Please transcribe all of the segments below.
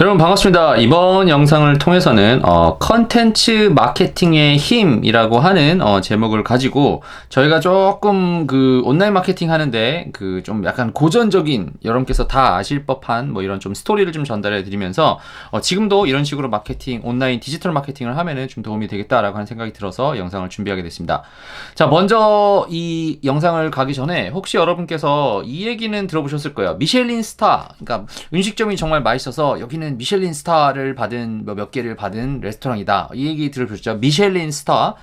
여러분 반갑습니다. 이번 영상을 통해서는 어, 컨텐츠 마케팅의 힘이라고 하는 어, 제목을 가지고 저희가 조금 그 온라인 마케팅 하는데 그 좀 약간 고전적인 여러분께서 다 아실 법한 뭐 이런 좀 스토리를 좀 전달해 드리면서 어, 지금도 이런 식으로 마케팅 온라인 디지털 마케팅을 하면은 좀 도움이 되겠다라고 하는 생각이 들어서 영상을 준비하게 됐습니다. 자 먼저 이 영상을 가기 전에 혹시 여러분께서 이 얘기는 들어보셨을 거예요. 미쉐린 스타 그러니까 음식점이 정말 맛있어서 여기는 여기는 미셸린 스타를 받은 뭐몇 개를 받은 레스토랑이다. 이 얘기 들으셨죠? 미셸린 스타.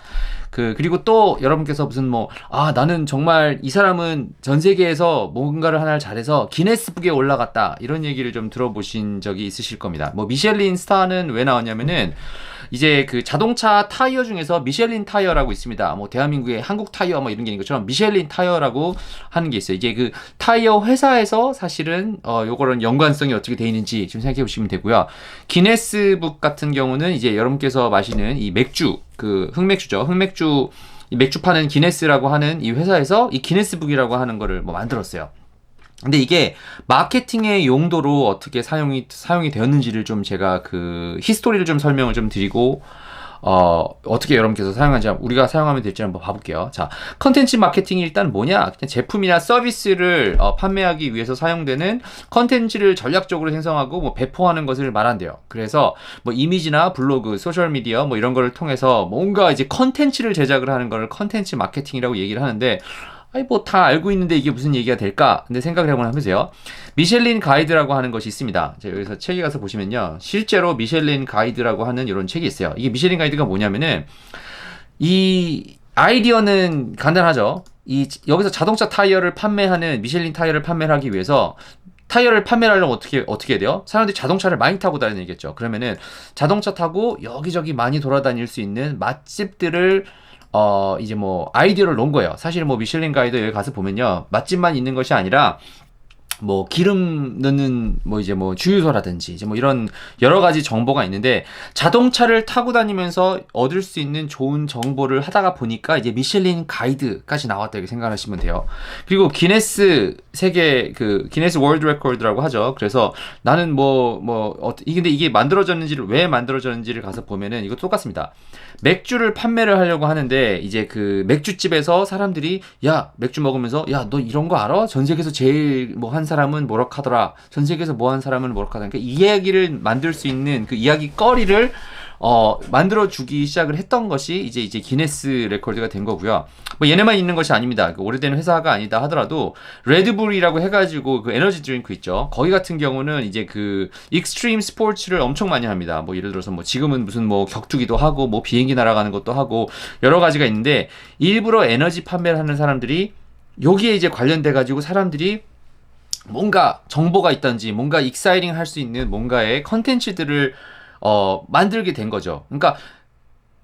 그 그리고 또 여러분께서 무슨 뭐 아 나는 정말 이 사람은 전 세계에서 뭔가를 하나를 잘해서 기네스북에 올라갔다 이런 얘기를 좀 들어보신 적이 있으실 겁니다. 뭐 미셸린 스타는 왜 나왔냐면은 이제 그 자동차 타이어 중에서 미셸린 타이어라고 있습니다. 뭐 대한민국의 한국 타이어 뭐 이런 게 있는 것처럼 미셸린 타이어라고 하는 게 있어요. 이게 그 타이어 회사에서 사실은 어 요거는 연관성이 어떻게 돼 있는지 좀 생각해 보시면 되고요. 기네스북 같은 경우는 이제 여러분께서 마시는 이 맥주 그 흑맥주죠. 흑맥주 맥주 파는 기네스라고 하는 이 회사에서 이 기네스북이라고 하는 거를 뭐 만들었어요. 근데 이게 마케팅의 용도로 어떻게 사용이 사용이 되었는지를 좀 제가 그 히스토리를 좀 설명을 좀 드리고 어, 어떻게 여러분께서 사용하는지 우리가 사용하면 될지 한번 봐볼게요. 자, 컨텐츠 마케팅이 일단 뭐냐? 그냥 제품이나 서비스를 어, 판매하기 위해서 사용되는 컨텐츠를 전략적으로 생성하고 뭐 배포하는 것을 말한대요. 그래서 뭐 이미지나 블로그, 소셜 미디어 뭐 이런 거를 통해서 뭔가 이제 컨텐츠를 제작을 하는 거를 컨텐츠 마케팅이라고 얘기를 하는데 아니 뭐 다 알고 있는데 이게 무슨 얘기가 될까? 근데 생각을 해보면 보세요. 미셸린 가이드라고 하는 것이 있습니다. 자, 여기서 책에 가서 보시면요. 실제로 미셸린 가이드라고 하는 이런 책이 있어요. 이게 미셸린 가이드가 뭐냐면은 이 아이디어는 간단하죠. 이 여기서 자동차 타이어를 판매하는 미셸린 타이어를 판매하기 위해서 타이어를 판매하려면 어떻게 어떻게 돼요? 사람들이 자동차를 많이 타고 다니겠죠. 그러면은 자동차 타고 여기저기 많이 돌아다닐 수 있는 맛집들을 어 이제 뭐 아이디어를 놓은 거예요. 사실 뭐 미슐린 가이드 여기 가서 보면요 맛집만 있는 것이 아니라 뭐 기름 넣는 뭐 이제 뭐 주유소라든지 이제 뭐 이런 여러 가지 정보가 있는데 자동차를 타고 다니면서 얻을 수 있는 좋은 정보를 하다가 보니까 이제 미슐린 가이드까지 나왔다 이렇게 생각하시면 돼요. 그리고 기네스 세계 그 기네스 월드 레코드라고 하죠. 그래서 나는 뭐뭐 뭐, 어, 근데 이게 만들어졌는지를 왜 만들어졌는지를 가서 보면은 이거 똑같습니다. 맥주를 판매를 하려고 하는데 이제 그 맥주집에서 사람들이 야 맥주 먹으면서 야 너 이런 거 알아? 전 세계에서 제일 뭐 한 사람은 뭐라 하더라. 전 세계에서 뭐 한 사람은 뭐라 하더라. 그러니까 이야기를 만들 수 있는 그 이야기 거리를 어, 만들어 주기 시작을 했던 것이 이제 이제 기네스 레코드가 된 거고요. 뭐 얘네만 있는 것이 아닙니다. 그 오래된 회사가 아니다 하더라도 레드불이라고 해가지고 그 에너지 드링크 있죠. 거기 같은 경우는 이제 그 익스트림 스포츠를 엄청 많이 합니다. 뭐 예를 들어서 뭐 지금은 무슨 뭐 격투기도 하고 뭐 비행기 날아가는 것도 하고 여러 가지가 있는데 일부러 에너지 판매를 하는 사람들이 여기에 이제 관련돼 가지고 사람들이 뭔가 정보가 있던지 뭔가 익사이링 할 수 있는 뭔가의 컨텐츠들을 어, 만들게 된 거죠. 그러니까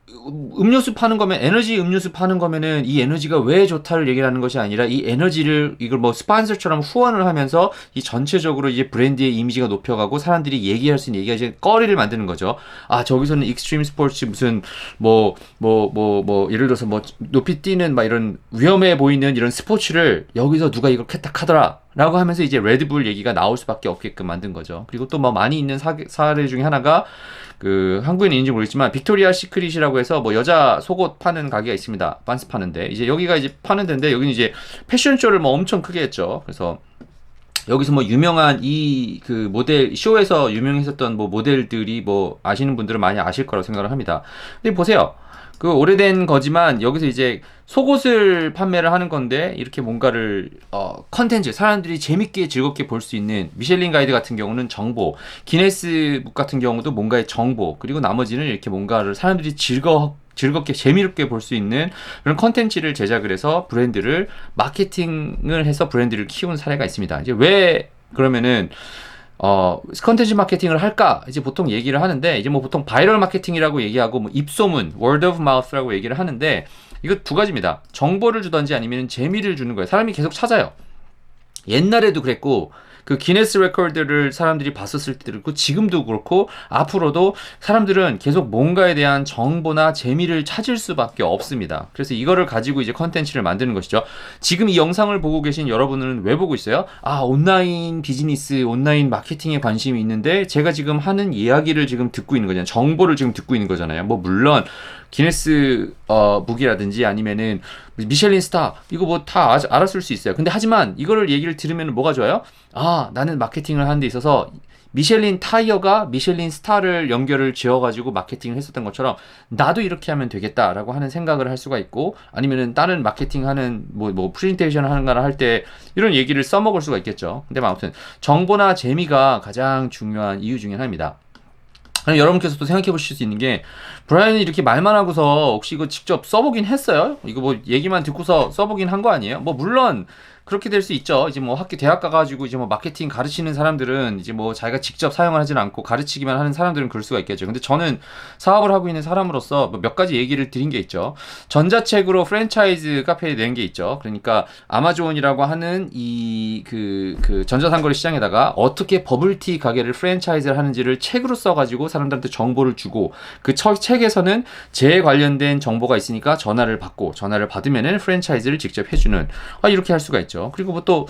음료수 파는 거면 에너지 음료수 파는 거면은 이 에너지가 왜 좋다를 얘기를 하는 것이 아니라 이 에너지를 이걸 뭐 스폰서처럼 후원을 하면서 이 전체적으로 이제 브랜드의 이미지가 높여가고 사람들이 얘기할 수 있는 얘기가 이제 거리를 만드는 거죠. 아 저기서는 익스트림 스포츠 무슨 뭐 뭐 뭐뭐 뭐, 뭐 예를 들어서 뭐 높이 뛰는 막 이런 위험해 보이는 이런 스포츠를 여기서 누가 이걸 캐탁하더라. 라고 하면서 이제 레드불 얘기가 나올 수밖에 없게끔 만든 거죠. 그리고 또 뭐 많이 있는 사, 사례 중에 하나가 그 한국인은 있는지 모르겠지만 빅토리아 시크릿이라고 해서 뭐 여자 속옷 파는 가게가 있습니다. 반스 파는데 이제 여기가 이제 파는 데인데 여기는 이제 패션쇼를 뭐 엄청 크게 했죠. 그래서 여기서 뭐 유명한 이 그 모델 쇼에서 유명했었던 뭐 모델들이 뭐 아시는 분들은 많이 아실 거라고 생각을 합니다. 근데 보세요. 그 오래된 거지만 여기서 이제 속옷을 판매를 하는 건데 이렇게 뭔가를 어 컨텐츠 사람들이 재밌게 즐겁게 볼 수 있는 미셸린 가이드 같은 경우는 정보, 기네스북 같은 경우도 뭔가의 정보 그리고 나머지는 이렇게 뭔가를 사람들이 즐거 즐겁게 재미롭게 볼 수 있는 그런 컨텐츠를 제작을 해서 브랜드를 마케팅을 해서 브랜드를 키운 사례가 있습니다. 이제 왜 그러면은 어, 컨텐츠 마케팅을 할까? 이제 보통 얘기를 하는데, 이제 뭐 보통 바이럴 마케팅이라고 얘기하고, 뭐 입소문, word of mouth라고 얘기를 하는데, 이거 두 가지입니다. 정보를 주던지 아니면 재미를 주는 거예요. 사람이 계속 찾아요. 옛날에도 그랬고, 그 기네스 레코드를 사람들이 봤었을 때도 그렇고 지금도 그렇고 앞으로도 사람들은 계속 뭔가에 대한 정보나 재미를 찾을 수밖에 없습니다. 그래서 이거를 가지고 이제 컨텐츠를 만드는 것이죠. 지금 이 영상을 보고 계신 여러분은 왜 보고 있어요? 아, 온라인 비즈니스, 온라인 마케팅에 관심이 있는데 제가 지금 하는 이야기를 지금 듣고 있는 거잖아요. 정보를 지금 듣고 있는 거잖아요. 뭐 물론 기네스 어, 북이라든지 아니면은 미셸린 스타 이거 뭐 다 알았을 수 있어요. 근데 하지만 이거를 얘기를 들으면 뭐가 좋아요? 아 나는 마케팅을 하는 데 있어서 미셸린 타이어가 미셸린 스타를 연결을 지어가지고 마케팅을 했었던 것처럼 나도 이렇게 하면 되겠다라고 하는 생각을 할 수가 있고 아니면은 다른 마케팅하는 뭐, 뭐 프레젠테이션 하는 거나 할 때 이런 얘기를 써먹을 수가 있겠죠. 근데 뭐 아무튼 정보나 재미가 가장 중요한 이유 중에 하나입니다. 여러분께서도 생각해 보실 수 있는 게 브라이언이 이렇게 말만 하고서 혹시 이거 직접 써보긴 했어요? 이거 뭐 얘기만 듣고서 써보긴 한 거 아니에요? 뭐 물론 그렇게 될 수 있죠. 이제 뭐 학교 대학 가가지고 이제 뭐 마케팅 가르치는 사람들은 이제 뭐 자기가 직접 사용을 하진 않고 가르치기만 하는 사람들은 그럴 수가 있겠죠. 근데 저는 사업을 하고 있는 사람으로서 뭐몇 가지 얘기를 드린 게 있죠. 전자책으로 프랜차이즈 카페에 낸 게 있죠. 그러니까 아마존이라고 하는 이그그 전자상거래 시장에다가 어떻게 버블티 가게를 프랜차이즈를 하는지를 책으로 써가지고 사람들한테 정보를 주고 그 책에서는 제 관련된 정보가 있으니까 전화를 받고 전화를 받으면은 프랜차이즈를 직접 해주는 아 이렇게 할 수가 있죠. 있죠. 그리고 뭐 또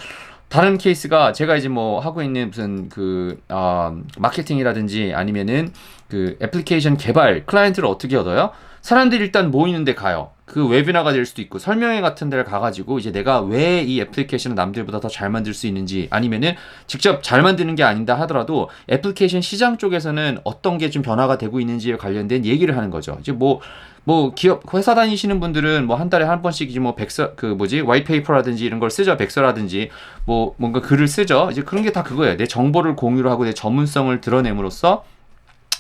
다른 케이스가 제가 이제 뭐 하고 있는 무슨 그 어, 마케팅이라든지 아니면은 그 애플리케이션 개발 클라이언트를 어떻게 얻어요? 사람들이 일단 모이는데 가요. 그 웨비나가 될 수도 있고 설명회 같은 데를 가가지고 이제 내가 왜 이 애플리케이션을 남들보다 더 잘 만들 수 있는지 아니면은 직접 잘 만드는 게 아닌다 하더라도 애플리케이션 시장 쪽에서는 어떤 게 좀 변화가 되고 있는지에 관련된 얘기를 하는 거죠. 이제 뭐 뭐 기업 회사 다니시는 분들은 뭐 한 달에 한 번씩 이제 뭐 백서 그 뭐지? 와이페이퍼라든지 이런 걸 쓰죠. 백서라든지. 뭐 뭔가 글을 쓰죠. 이제 그런 게 다 그거예요. 내 정보를 공유를 하고 내 전문성을 드러냄으로써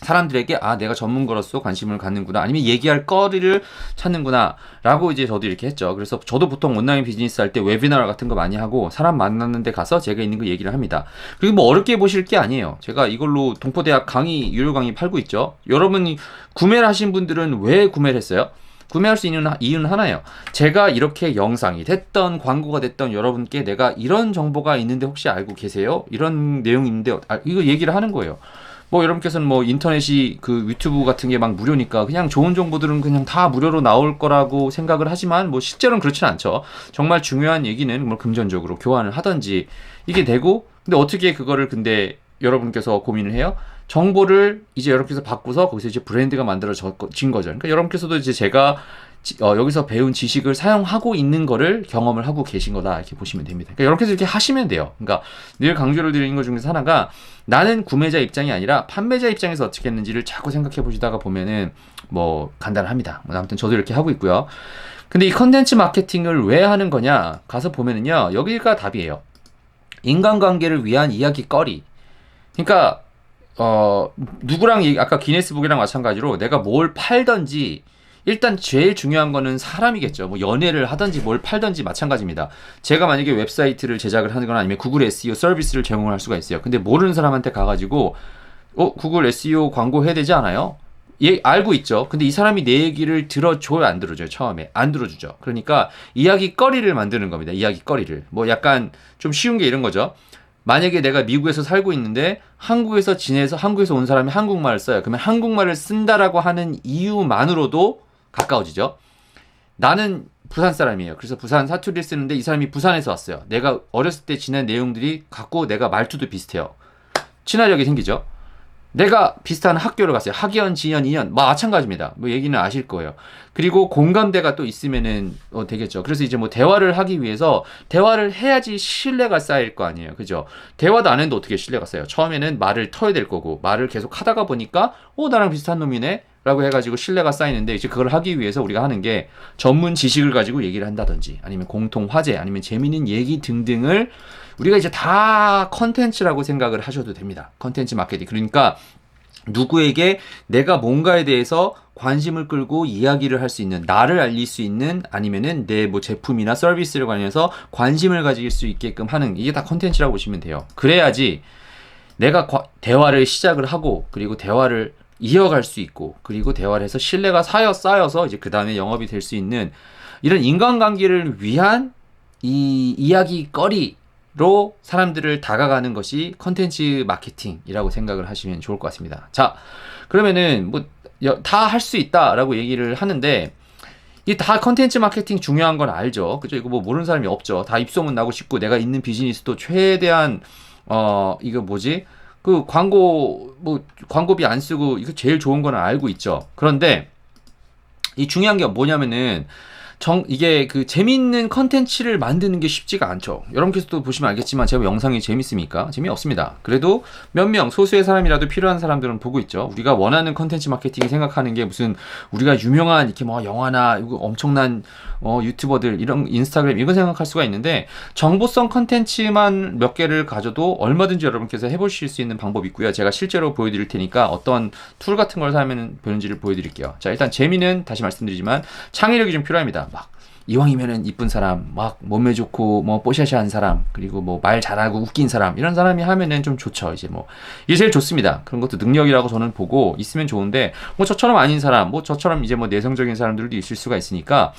사람들에게 아 내가 전문가로서 관심을 갖는구나 아니면 얘기할 거리를 찾는구나라고 이제 저도 이렇게 했죠. 그래서 저도 보통 온라인 비즈니스 할 때 웨비나 같은 거 많이 하고 사람 만났는데 가서 제가 있는 거 얘기를 합니다. 그리고 뭐 어렵게 보실 게 아니에요. 제가 이걸로 동포대학 강의 유료 강의 팔고 있죠. 여러분이 구매를 하신 분들은 왜 구매를 했어요? 구매할 수 있는 이유는 하나예요. 제가 이렇게 영상이 됐던 광고가 됐던 여러분께 내가 이런 정보가 있는데 혹시 알고 계세요? 이런 내용이 있는데 아, 이거 얘기를 하는 거예요. 뭐 여러분께서는 뭐 인터넷이 그 유튜브 같은 게 막 무료니까 그냥 좋은 정보들은 그냥 다 무료로 나올 거라고 생각을 하지만 뭐 실제로는 그렇진 않죠. 정말 중요한 얘기는 뭐 금전적으로 교환을 하든지 이게 되고 근데 어떻게 그거를 근데 여러분께서 고민을 해요? 정보를 이제 여러분께서 받고서 거기서 이제 브랜드가 만들어진 거죠. 그러니까 여러분께서도 이제 제가 어, 여기서 배운 지식을 사용하고 있는 거를 경험을 하고 계신 거다 이렇게 보시면 됩니다. 그러니까 이렇게 이렇게 하시면 돼요. 그러니까 늘 강조를 드리는 것 중에서 하나가 나는 구매자 입장이 아니라 판매자 입장에서 어떻게 했는지를 자꾸 생각해 보시다가 보면은 뭐 간단합니다. 뭐 아무튼 저도 이렇게 하고 있고요. 근데 이 컨텐츠 마케팅을 왜 하는 거냐 가서 보면은요 여기가 답이에요. 인간관계를 위한 이야기거리. 그러니까 어 누구랑 아까 기네스북이랑 마찬가지로 내가 뭘 팔던지 일단 제일 중요한 거는 사람이겠죠. 뭐 연애를 하든지 뭘 팔든지 마찬가지입니다. 제가 만약에 웹사이트를 제작을 하거나 아니면 구글 SEO 서비스를 제공을 할 수가 있어요. 근데 모르는 사람한테 가가지고 어 구글 SEO 광고 해야 되지 않아요? 예, 알고 있죠. 근데 이 사람이 내 얘기를 들어줘요, 안 들어줘요, 처음에. 안 들어주죠. 그러니까 이야기거리를 만드는 겁니다. 이야기거리를. 뭐 약간 좀 쉬운 게 이런 거죠. 만약에 내가 미국에서 살고 있는데 한국에서 지내서 한국에서 온 사람이 한국말을 써요. 그러면 한국말을 쓴다라고 하는 이유만으로도 가까워지죠. 나는 부산 사람이에요. 그래서 부산 사투리를 쓰는데 이 사람이 부산에서 왔어요. 내가 어렸을 때 지낸 내용들이 같고 내가 말투도 비슷해요. 친화력이 생기죠. 내가 비슷한 학교를 갔어요. 학연, 지연, 이연. 뭐 마찬가지입니다. 뭐 얘기는 아실 거예요. 그리고 공감대가 또 있으면은 어, 되겠죠. 그래서 이제 뭐 대화를 하기 위해서 대화를 해야지 신뢰가 쌓일 거 아니에요. 그죠? 대화도 안 했는데 어떻게 신뢰가 쌓여요? 처음에는 말을 터야 될 거고 말을 계속 하다가 보니까 어 나랑 비슷한 놈이네. 라고 해가지고 신뢰가 쌓이는데 이제 그걸 하기 위해서 우리가 하는 게 전문 지식을 가지고 얘기를 한다든지 아니면 공통 화제 아니면 재미있는 얘기 등등을 우리가 이제 다 컨텐츠라고 생각을 하셔도 됩니다. 컨텐츠 마케팅. 그러니까 누구에게 내가 뭔가에 대해서 관심을 끌고 이야기를 할 수 있는 나를 알릴 수 있는 아니면은 내 뭐 제품이나 서비스를 관해서 관심을 가질 수 있게끔 하는 이게 다 컨텐츠라고 보시면 돼요. 그래야지 내가 대화를 시작을 하고 그리고 대화를 이어갈 수 있고 그리고 대화를 해서 신뢰가 쌓여 쌓여서 이제 그 다음에 영업이 될 수 있는 이런 인간관계를 위한 이 이야기거리 로 사람들을 다가가는 것이 컨텐츠 마케팅이라고 생각을 하시면 좋을 것 같습니다. 자, 그러면은 뭐 다 할 수 있다라고 얘기를 하는데 이게 다 컨텐츠 마케팅 중요한 건 알죠. 그죠? 이거 뭐 모르는 사람이 없죠. 다 입소문 나고 싶고 내가 있는 비즈니스도 최대한 어 이거 뭐지? 그 광고 뭐 광고비 안 쓰고 이거 제일 좋은 거는 알고 있죠. 그런데 이 중요한 게 뭐냐면은 정 이게 그 재미있는 컨텐츠를 만드는 게 쉽지가 않죠. 여러분께서도 보시면 알겠지만 제가 영상이 재밌습니까? 재미없습니다. 그래도 몇 명 소수의 사람이라도 필요한 사람들은 보고 있죠. 우리가 원하는 컨텐츠 마케팅 생각하는 게 무슨 우리가 유명한 이렇게 뭐 영화나 엄청난 어, 유튜버들 이런 인스타그램 이거 생각할 수가 있는데 정보성 컨텐츠만 몇 개를 가져도 얼마든지 여러분께서 해보실 수 있는 방법이 있고요. 제가 실제로 보여드릴 테니까 어떤 툴 같은 걸 사면 되는지를 보여드릴게요. 자 일단 재미는 다시 말씀드리지만 창의력이 좀 필요합니다. 막 이왕이면은 이쁜 사람, 막 몸매 좋고 뭐 뽀샤시한 사람, 그리고 뭐 말 잘하고 웃긴 사람 이런 사람이 하면은 좀 좋죠. 이제 뭐 이게 제일 좋습니다. 그런 것도 능력이라고 저는 보고 있으면 좋은데 뭐 저처럼 아닌 사람, 뭐 저처럼 이제 뭐 내성적인 사람들도 있을 수가 있으니까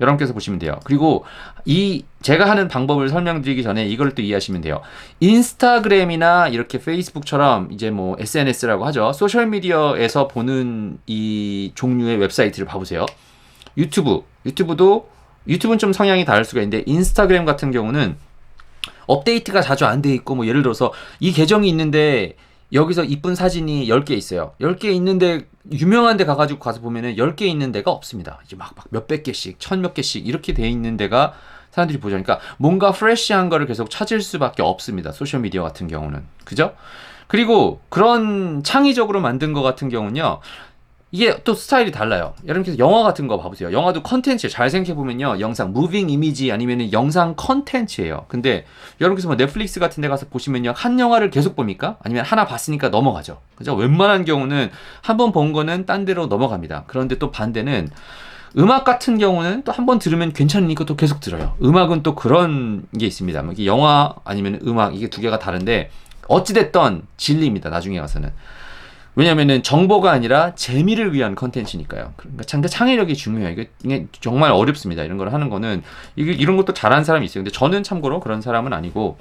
여러분께서 보시면 돼요. 그리고 이 제가 하는 방법을 설명드리기 전에 이걸 또 이해하시면 돼요. 인스타그램이나 이렇게 페이스북처럼 이제 뭐 SNS라고 하죠. 소셜 미디어에서 보는 이 종류의 웹사이트를 봐 보세요. 유튜브, 유튜브도 유튜브는 좀 성향이 다를 수가 있는데 인스타그램 같은 경우는 업데이트가 자주 안 돼 있고 뭐 예를 들어서 이 계정이 있는데 여기서 이쁜 사진이 10개 있어요. 10개 있는데 유명한 데 가가지고 가서 보면은 10개 있는 데가 없습니다. 이제 막, 막 몇백 개씩, 천 몇 개씩 이렇게 돼 있는 데가 사람들이 보죠. 그러니까 뭔가 프레쉬한 거를 계속 찾을 수밖에 없습니다. 소셜미디어 같은 경우는. 그죠? 그리고 그런 창의적으로 만든 거 같은 경우는요. 이게 또 스타일이 달라요. 여러분께서 영화 같은 거 봐보세요. 영화도 컨텐츠 잘 생각해보면요. 영상, 무빙 이미지 아니면 영상 컨텐츠예요. 근데 여러분께서 뭐 넷플릭스 같은 데 가서 보시면요. 한 영화를 계속 봅니까? 아니면 하나 봤으니까 넘어가죠. 그죠? 웬만한 경우는 한 번 본 거는 딴 데로 넘어갑니다. 그런데 또 반대는 음악 같은 경우는 또 한 번 들으면 괜찮으니까 또 계속 들어요. 음악은 또 그런 게 있습니다. 뭐 영화 아니면 음악 이게 두 개가 다른데 어찌됐던 진리입니다. 나중에 가서는. 왜냐면은 정보가 아니라 재미를 위한 컨텐츠니까요. 그러니까 창, 창의력이 중요해요. 이게, 이게 정말 어렵습니다. 이런 걸 하는 거는 이게 이런 것도 잘하는 사람이 있어요. 근데 저는 참고로 그런 사람은 아니고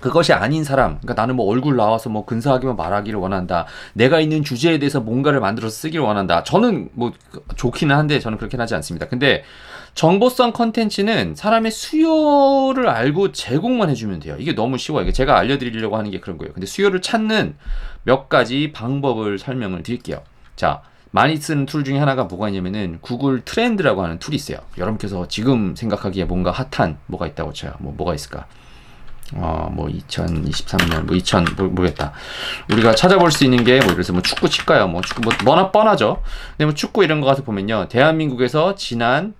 그것이 아닌 사람, 그러니까 나는 뭐 얼굴 나와서 뭐 근사하게만 말하기를 원한다. 내가 있는 주제에 대해서 뭔가를 만들어서 쓰기를 원한다. 저는 뭐 좋기는 한데 저는 그렇게 하지 않습니다. 근데 정보성 컨텐츠는 사람의 수요를 알고 제공만 해주면 돼요. 이게 너무 쉬워요. 제가 알려드리려고 하는 게 그런 거예요. 근데 수요를 찾는 몇 가지 방법을 설명을 드릴게요. 자, 많이 쓰는 툴 중에 하나가 뭐가 있냐면은 구글 트렌드라고 하는 툴이 있어요. 여러분께서 지금 생각하기에 뭔가 핫한 뭐가 있다고 쳐요. 뭐 뭐가 있을까? 어, 뭐 2023년 뭐 2000 뭐, 모르겠다. 우리가 찾아볼 수 있는 게뭐 들어서 뭐 축구 칠까요? 뭐 축구 뭐 뭐나 뻔하죠. 근데 뭐 축구 이런 거 가서 보면요. 대한민국에서 지난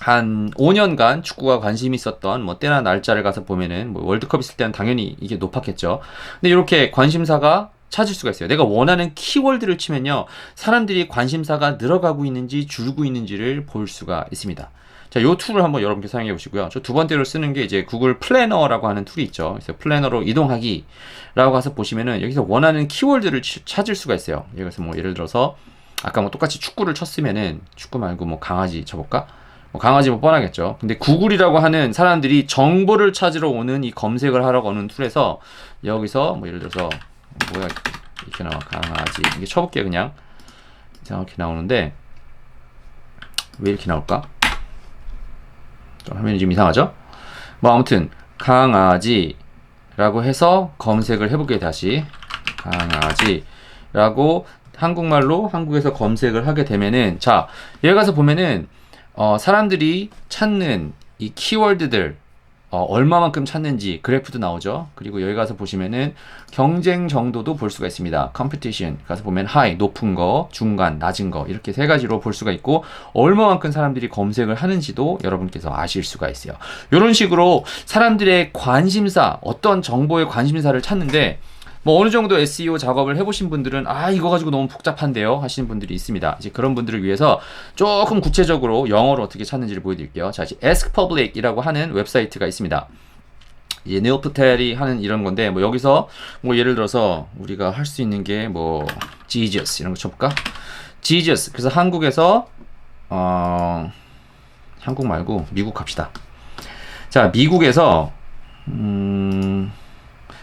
한 5년간 축구가 관심이 있었던 뭐 때나 날짜를 가서 보면은 뭐 월드컵 있을 때는 당연히 이게 높았겠죠. 근데 이렇게 관심사가 찾을 수가 있어요. 내가 원하는 키워드를 치면요. 사람들이 관심사가 늘어가고 있는지 줄고 있는지를 볼 수가 있습니다. 자, 요 툴을 한번 여러분께 사용해 보시고요. 저 두 번째로 쓰는 게 이제 구글 플래너라고 하는 툴이 있죠. 그래서 플래너로 이동하기라고 가서 보시면은 여기서 원하는 키워드를 찾을 수가 있어요. 여기서 뭐 예를 들어서 아까 뭐 똑같이 축구를 쳤으면은 축구 말고 뭐 강아지 쳐볼까? 뭐 강아지 뭐 뻔하겠죠. 근데 구글이라고 하는 사람들이 정보를 찾으러 오는 이 검색을 하러 오는 툴에서 여기서 뭐 예를 들어서 뭐야 이렇게 나와 강아지 이게 쳐볼게 그냥 이렇게 나오는데 왜 이렇게 나올까? 좀 화면이 좀 이상하죠? 뭐 아무튼 강아지라고 해서 검색을 해볼게요 다시 강아지라고 한국말로 한국에서 검색을 하게 되면은 자 여기 가서 보면은 어, 사람들이 찾는 이 키워드들 어, 얼마만큼 찾는지 그래프도 나오죠. 그리고 여기 가서 보시면은 경쟁 정도도 볼 수가 있습니다. competition 가서 보면 high 높은 거, 중간, 낮은 거 이렇게 세 가지로 볼 수가 있고 얼마만큼 사람들이 검색을 하는지도 여러분께서 아실 수가 있어요. 이런 식으로 사람들의 관심사, 어떤 정보의 관심사를 찾는데 뭐 어느 정도 SEO 작업을 해보신 분들은 아 이거 가지고 너무 복잡한데요 하시는 분들이 있습니다. 이제 그런 분들을 위해서 조금 구체적으로 영어로 어떻게 찾는지를 보여드릴게요. 자, Ask Public이라고 하는 웹사이트가 있습니다. 이제 네오프텔이 하는 이런 건데 뭐 여기서 뭐 예를 들어서 우리가 할 수 있는 게 뭐 Jesus 이런 거 쳐볼까? Jesus 그래서 한국에서 어 한국 말고 미국 갑시다. 자 미국에서 음,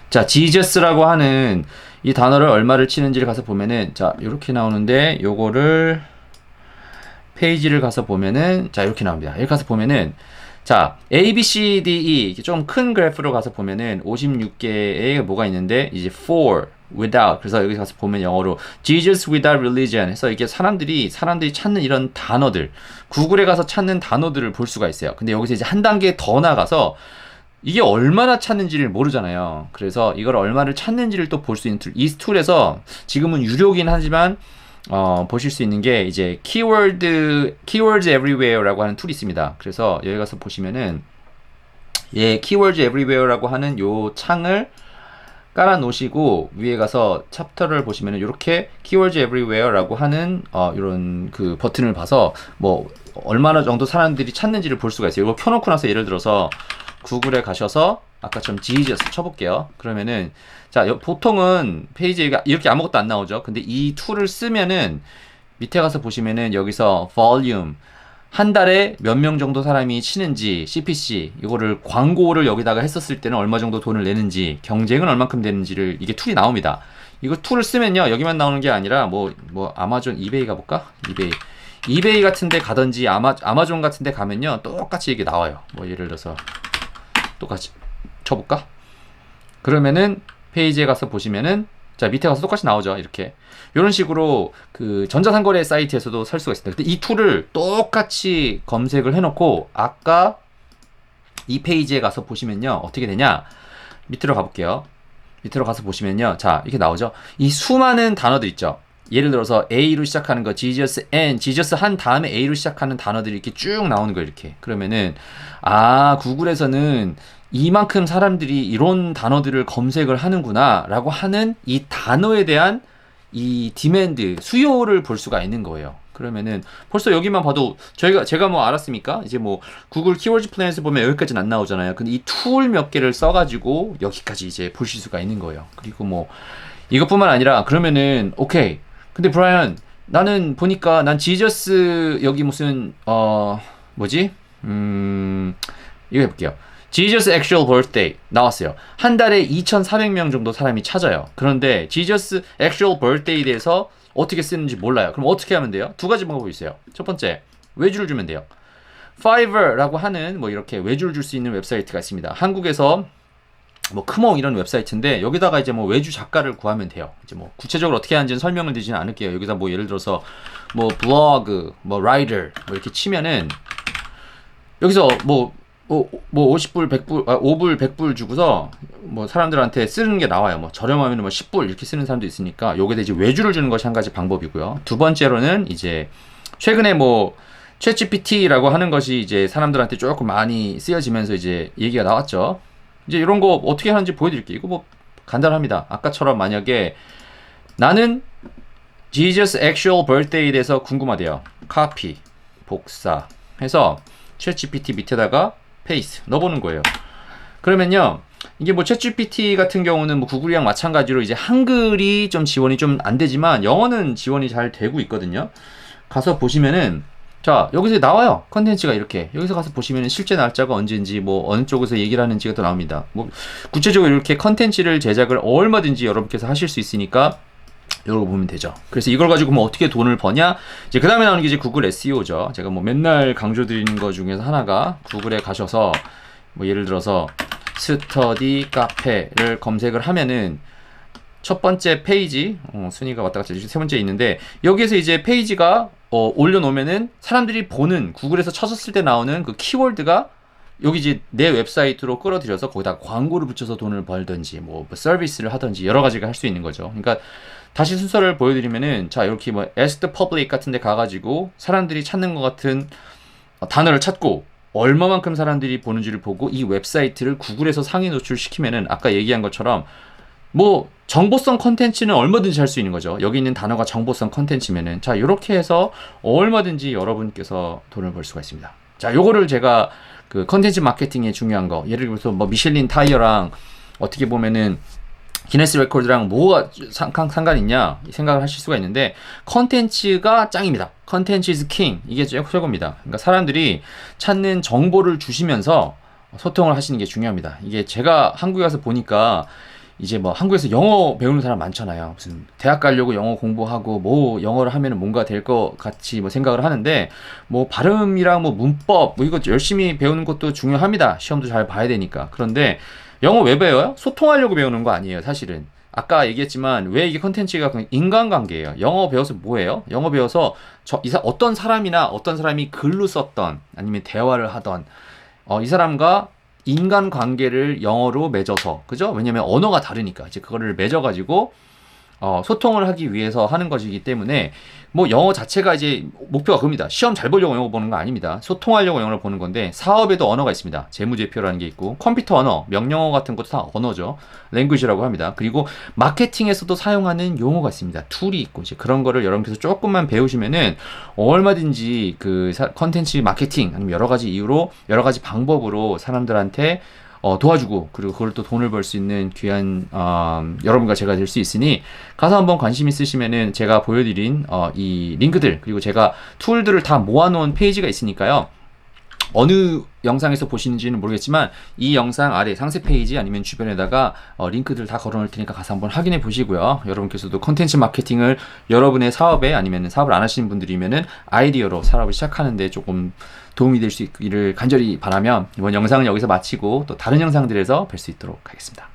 자, 지저스라고 하는 이 단어를 얼마를 치는지를 가서 보면은, 자, 이렇게 나오는데, 요거를 페이지를 가서 보면은, 자, 이렇게 나옵니다. 여기 가서 보면은, 자, A, B, C, D, E, 좀큰 그래프로 가서 보면은 56개의 뭐가 있는데, 이제 for, without. 그래서 여기 가서 보면 영어로 Jesus without religion 해서 이게 사람들이, 사람들이 찾는 이런 단어들, 구글에 가서 찾는 단어들을 볼 수가 있어요. 근데 여기서 이제 한 단계 더 나가서 이게 얼마나 찾는지를 모르잖아요. 그래서 이걸 얼마를 찾는지를 또 볼 수 있는 툴. 이 툴에서 지금은 유료긴 하지만 어, 보실 수 있는 게 이제 키워드 keywords everywhere라고 하는 툴이 있습니다. 그래서 여기 가서 보시면은 예, keywords everywhere라고 하는 요 창을 깔아 놓으시고 위에 가서 챕터를 보시면은 이렇게 keywords everywhere라고 하는 어 이런 그 버튼을 봐서 뭐 얼마나 정도 사람들이 찾는지를 볼 수가 있어요. 이거 켜놓고 나서 예를 들어서 구글에 가셔서 아까처럼 Jesus 쳐볼게요. 그러면은 자 여- 보통은 페이지가 이렇게 아무것도 안 나오죠. 근데 이 툴을 쓰면은 밑에 가서 보시면은 여기서 volume 한 달에 몇 명 정도 사람이 치는지 CPC 이거를 광고를 여기다가 했었을 때는 얼마 정도 돈을 내는지 경쟁은 얼만큼 되는지를 이게 툴이 나옵니다. 이거 툴을 쓰면요 여기만 나오는 게 아니라 뭐뭐 아마존 이베이 가볼까? 이베이 이베이 같은 데 가든지 아마 아마존 같은 데 가면요 똑같이 이게 나와요. 뭐 예를 들어서 똑같이 쳐볼까? 그러면은 페이지에 가서 보시면은 자 밑에 가서 똑같이 나오죠 이렇게 이런 식으로 그 전자상거래 사이트에서도 살 수가 있습니다. 근데 이 툴을 똑같이 검색을 해놓고 아까 이 페이지에 가서 보시면요 어떻게 되냐 밑으로 가볼게요. 밑으로 가서 보시면요 자 이렇게 나오죠. 이 수많은 단어들 있죠. 예를 들어서 A로 시작하는 거, Jesus and, Jesus 한 다음에 A로 시작하는 단어들이 이렇게 쭉 나오는 거 이렇게. 그러면은 아 구글에서는 이만큼 사람들이 이런 단어들을 검색을 하는구나라고 하는 이 단어에 대한 이 디맨드 수요를 볼 수가 있는 거예요. 그러면은 벌써 여기만 봐도 저희가 제가 뭐 알았습니까? 이제 뭐 구글 키워드 플랜에서 보면 여기까지는 안 나오잖아요. 근데 이 툴 몇 개를 써가지고 여기까지 이제 보실 수가 있는 거예요. 그리고 뭐 이것뿐만 아니라 그러면은 오케이. 근데 브라이언 나는 보니까 난 지저스 여기 무슨 어 뭐지? 음 이거 해볼게요. Jesus Actual Birthday 나왔어요. 한 달에 2,400명 정도 사람이 찾아요. 그런데 Jesus Actual Birthday에 대해서 어떻게 쓰는지 몰라요. 그럼 어떻게 하면 돼요? 두 가지 방법이 있어요. 첫 번째, 외주를 주면 돼요. Fiverr라고 하는 뭐 이렇게 외주를 줄 수 있는 웹사이트가 있습니다. 한국에서 뭐 크몽 이런 웹사이트인데 여기다가 이제 뭐 외주 작가를 구하면 돼요. 이제 뭐 구체적으로 어떻게 하는지는 설명을 드리지는 않을게요. 여기다 뭐 예를 들어서 뭐 블로그, 뭐 라이터 뭐 이렇게 치면은 여기서 뭐 뭐, 뭐 50불, 100불, 아, 5불, 100불 주고서 뭐 사람들한테 쓰는 게 나와요. 뭐 저렴하면 뭐 10불 이렇게 쓰는 사람도 있으니까 요게 이제 외주를 주는 것이 한 가지 방법이고요. 두 번째로는 이제 최근에 뭐 챗GPT라고 하는 것이 이제 사람들한테 조금 많이 쓰여지면서 이제 얘기가 나왔죠. 이제 이런 거 어떻게 하는지 보여드릴게요. 이거 뭐 간단합니다. 아까처럼 만약에 나는 Jesus Actual Birthday에 대해서 궁금하대요. copy, 복사 해서 챗GPT 밑에다가 페이스 넣어보는 거예요. 그러면요. 이게 뭐 챗GPT 같은 경우는 뭐 구글이랑 마찬가지로 이제 한글이 좀 지원이 좀 안 되지만 영어는 지원이 잘 되고 있거든요. 가서 보시면은 자 여기서 나와요 컨텐츠가 이렇게 여기서 가서 보시면은 실제 날짜가 언제인지 뭐 어느 쪽에서 얘기를 하는지가 또 나옵니다. 뭐 구체적으로 이렇게 컨텐츠를 제작을 얼마든지 여러분께서 하실 수 있으니까 이걸 보면 되죠. 그래서 이걸 가지고 뭐 어떻게 돈을 버냐? 이제 그 다음에 나오는 게 이제 구글 SEO죠. 제가 뭐 맨날 강조드리는 것 중에서 하나가 구글에 가셔서 뭐 예를 들어서 스터디 카페를 검색을 하면은 첫 번째 페이지 어, 순위가 왔다 갔다 세 번째 있는데 여기에서 이제 페이지가 어, 올려놓으면은 사람들이 보는 구글에서 쳤었을 때 나오는 그 키워드가 여기 이제 내 웹사이트로 끌어들여서 거기다 광고를 붙여서 돈을 벌든지 뭐 서비스를 하든지 여러 가지가 할 수 있는 거죠. 그러니까 다시 순서를 보여드리면은 자 이렇게 뭐 ask the public 같은데 가가지고 사람들이 찾는 것 같은 어, 단어를 찾고 얼마만큼 사람들이 보는지를 보고 이 웹사이트를 구글에서 상위 노출시키면은 아까 얘기한 것처럼 뭐 정보성 컨텐츠는 얼마든지 할 수 있는 거죠. 여기 있는 단어가 정보성 컨텐츠면은 자 이렇게 해서 얼마든지 여러분께서 돈을 벌 수가 있습니다. 자 요거를 제가 그 컨텐츠 마케팅에 중요한 거 예를 들어서 뭐 미슐린 타이어랑 어떻게 보면은 기네스 레코드랑 뭐가 상관, 상관 있냐 생각을 하실 수가 있는데 컨텐츠가 짱입니다. 컨텐츠 is king 이게 최- 최고입니다. 그러니까 사람들이 찾는 정보를 주시면서 소통을 하시는 게 중요합니다. 이게 제가 한국에 와서 보니까 이제 뭐 한국에서 영어 배우는 사람 많잖아요. 무슨 대학 가려고 영어 공부하고 뭐 영어를 하면은 뭔가 될 것 같이 뭐 생각을 하는데 뭐 발음이랑 뭐 문법 뭐 이거 열심히 배우는 것도 중요합니다. 시험도 잘 봐야 되니까. 그런데 영어 왜 배워요? 소통하려고 배우는 거 아니에요, 사실은. 아까 얘기했지만 왜 이게 컨텐츠가 인간관계예요. 영어 배워서 뭐예요? 영어 배워서 저 이사 어떤 사람이나 어떤 사람이 글로 썼던 아니면 대화를 하던 어, 이 사람과 인간 관계를 영어로 맺어서 그죠? 왜냐면 언어가 다르니까 이제 그거를 맺어가지고 어, 소통을 하기 위해서 하는 것이기 때문에 뭐 영어 자체가 이제 목표가 그겁니다. 시험 잘 보려고 영어 보는 거 아닙니다. 소통하려고 영어를 보는 건데 사업에도 언어가 있습니다. 재무제표라는 게 있고 컴퓨터 언어, 명령어 같은 것도 다 언어죠. 랭귀지라고 합니다. 그리고 마케팅에서도 사용하는 용어가 있습니다. 툴이 있고 이제 그런 거를 여러분께서 조금만 배우시면은 얼마든지 그 사- 컨텐츠 마케팅 아니면 여러 가지 이유로 여러 가지 방법으로 사람들한테 어, 도와주고 그리고 그걸 또 돈을 벌 수 있는 귀한 어, 여러분과 제가 될 수 있으니 가서 한번 관심 있으시면은 제가 보여드린 어, 이 링크들 그리고 제가 툴들을 다 모아놓은 페이지가 있으니까요. 어느 영상에서 보시는지는 모르겠지만 이 영상 아래 상세 페이지 아니면 주변에다가 어, 링크들 다 걸어놓을 테니까 가서 한번 확인해 보시고요. 여러분께서도 컨텐츠 마케팅을 여러분의 사업에 아니면 사업을 안 하시는 분들이면은 아이디어로 사업을 시작하는데 조금 도움이 될 수 있기를 간절히 바라며 이번 영상은 여기서 마치고 또 다른 영상들에서 뵐 수 있도록 하겠습니다.